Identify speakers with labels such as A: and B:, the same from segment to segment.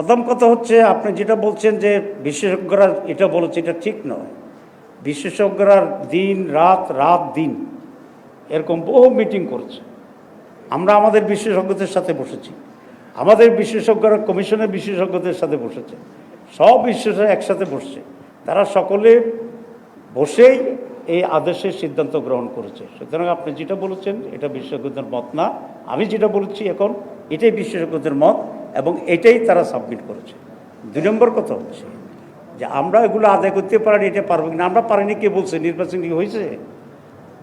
A: প্রথম কথা হচ্ছে, আপনি যেটা বলছেন যে বিশেষজ্ঞরা এটা বলেছে, এটা ঠিক নয়। বিশেষজ্ঞরা দিন, রাত রাত, দিন এরকম বহু মিটিং করছে। আমরা আমাদের বিশেষজ্ঞদের সাথে বসেছি। আমাদের বিশেষজ্ঞরা কমিশনের বিশেষজ্ঞদের সাথে বসেছে। সব বিশেষজ্ঞ একসাথে বসছে। তারা সকলে বসেই এই আদেশের সিদ্ধান্ত গ্রহণ করেছে। সুতরাং আপনি যেটা বলেছেন, এটা বিশেষজ্ঞদের মত না। আমি যেটা বলেছি এখন, এটাই বিশেষজ্ঞদের মত। এবং এটাই তারা সাবমিট করেছে। দুই নম্বর কথা হচ্ছে যে আমরা এগুলো আদায় করতে পারিনি এটা পারব না? আমরা পারিনি কে বলছে? নির্বাচন কি হয়েছে?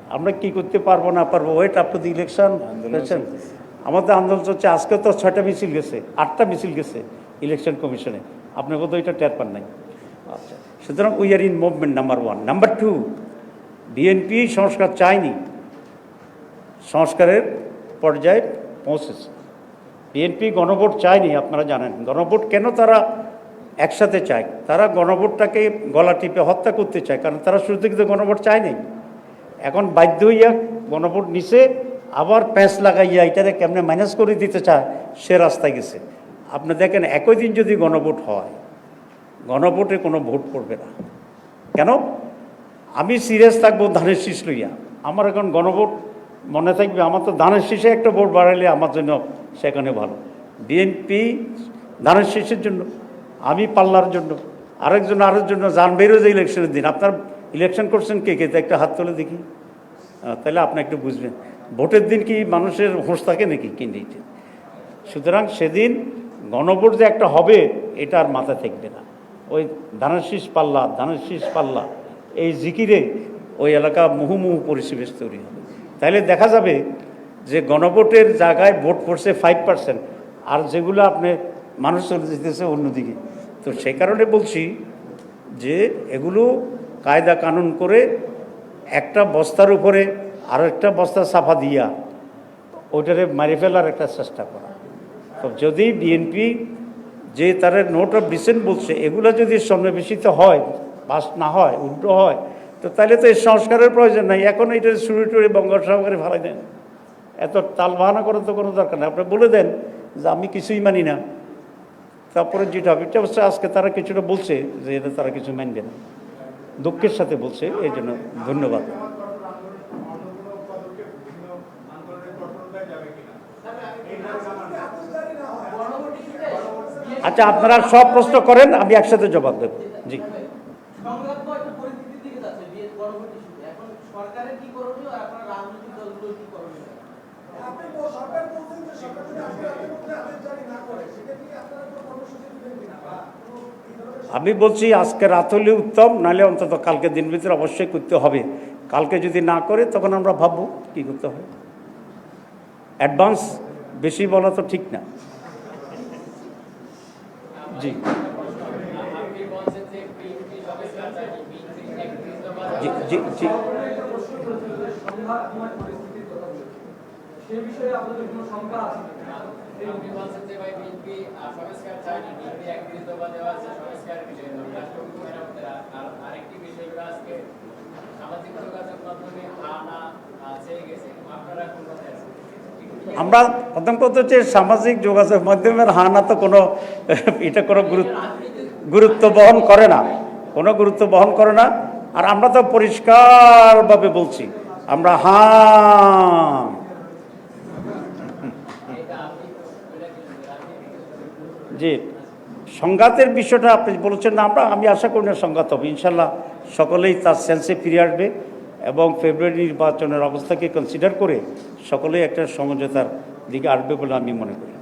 A: আমরা কি করতে পারব না পারব? Wait up to the election আমাদের আন্দোলন চলছে। আজকে তো ছয়টা মিছিল গেছে আটটা মিছিল গেছে ইলেকশন কমিশনে আপনার বোধহয় এটা টের পান নাই। আচ্ছা। সুতরাং we are in movement number one number two BNP সংস্কার চায়নি। সংস্কারের পর্যায়ে পৌঁছেছে। বিএনপি গণভোট চায়নি, আপনারা জানেন। গণভোট কেন তারা একসাথে চায়? তারা গণভোটটাকে গলা টিপে হত্যা করতে চায়, কারণ তারা শুরু থেকে তো গণভোট চায়নি। এখন বাধ্য হইয়া গণভোট নিছে, আবার প্যাঁচ লাগাইয়া এটারে কেমনে ম্যানেজ করে দিতে চায়, সে রাস্তায় গেছে। আপনি দেখেন, একই দিন যদি গণভোট হয়, গণভোটে কোনো ভোট পড়বে না। কেন? আমি সিরিয়াস থাকব, ধানের শীষ লইয়া। আমার এখন গণভোট মনে থাকবে, আমার তো ধানের শীষে একটা ভোট বাড়াইলে আমার জন্য সেখানে ভালো। বিএনপি ধানের শীষের জন্য, আমি পাল্লার জন্য, আরেকজন আরেক জন্য যান বেরোজে ইলেকশনের দিন। আপনার ইলেকশন করছেন কে কে? তো একটা হাত তুলে দেখি। তাহলে আপনি একটু বুঝবেন। ভোটের দিন কি মানুষের হোঁশ থাকে নাকি? কিনতে সুতরাং সেদিন গণভোট যে একটা হবে, এটা আর মাথায় থাকবে না। ওই ধানের শীষ পাল্লা, ধানের শীষ পাল্লা, এই জিকিরে ওই এলাকা মুহুমুহু পরিবেশ তৈরি হবে। তাইলে দেখা যাবে যে গণভোটের জায়গায় ভোট পড়ছে ফাইভ পার্সেন্ট আর যেগুলো আপনি মানুষ চলে যেতেছে অন্যদিকে। তো সেই কারণে বলছি যে এগুলো কায়দা কানুন করে একটা বস্তার উপরে আর একটা বস্তা সাফা দিয়া ওইটারে মারি ফেলার একটা চেষ্টা করা। তো যদি বিএনপি যে তার নোট অফ ডিসেন্ট বলছে, এগুলো যদি সন্নিবেশিত হয় পাস না হয়, উল্টো হয় তো তাহলে তো এই সংস্কারের প্রয়োজন নাই। এখন এটা শুরু টুড়ে বঙ্গোপসাগরে ভাড়াই দেন। এত তাল বাহানা করার তো কোনো দরকার নেই। আপনি বলে দেন যে আমি কিছুই মানি না। তারপরে যেটা হবে এটা অবশ্য আজকে তারা কিছুটা বলছে যে এটা তারা কিছু মানবে না। দুঃখের সাথে বলছে, এই জন্য ধন্যবাদ। আচ্ছা আপনারা সব প্রশ্ন করেন, আমি একসাথে জবাব দেব। জি।
B: পরবর্তী ইস্যুতে এখন সরকারের কি করণীয় আর আপনার রাজনৈতিক দলগুলোর কি করণীয়?
C: আপনি সরকার বলছেন যে সরকার যদি আজকে রাতের মধ্যে আদেশ জারি না করে, সেক্ষেত্রে কি আপনারা কোনো কর্মসূচি দিবেন কিনা? বা কোনো এই ধরনের
A: আমি বলছি আজকে রাত হলে উত্তম নাহলে অন্তত কালকে দিন ভিতরে অবশ্যই করতে হবে। কালকে যদি না করে তখন আমরা ভাববো কি করতে হবে। অ্যাডভান্স বেশি বলা তো ঠিক না। জি। আমরা প্রথম কথা হচ্ছে সামাজিক যোগাযোগ মাধ্যমের হানা তো কোনো এটা কোনো গুরুত্ব গুরুত্ব বহন করে না। কোনো গুরুত্ব বহন করে না। আর আমরা তো পরিষ্কারভাবে বলছি, আমরা হ্যাঁ যে সংঘাতের বিষয়টা আপনি বলেছেন না, আমরা, আমি আশা করি না সংঘাত হবে। ইনশাল্লাহ সকলেই তার সেন্সে ফিরে আসবে এবং ফেব্রুয়ারি নির্বাচনের অবস্থাকে কনসিডার করে সকলেই একটা সমঝোতার দিকে আসবে বলে আমি মনে করি।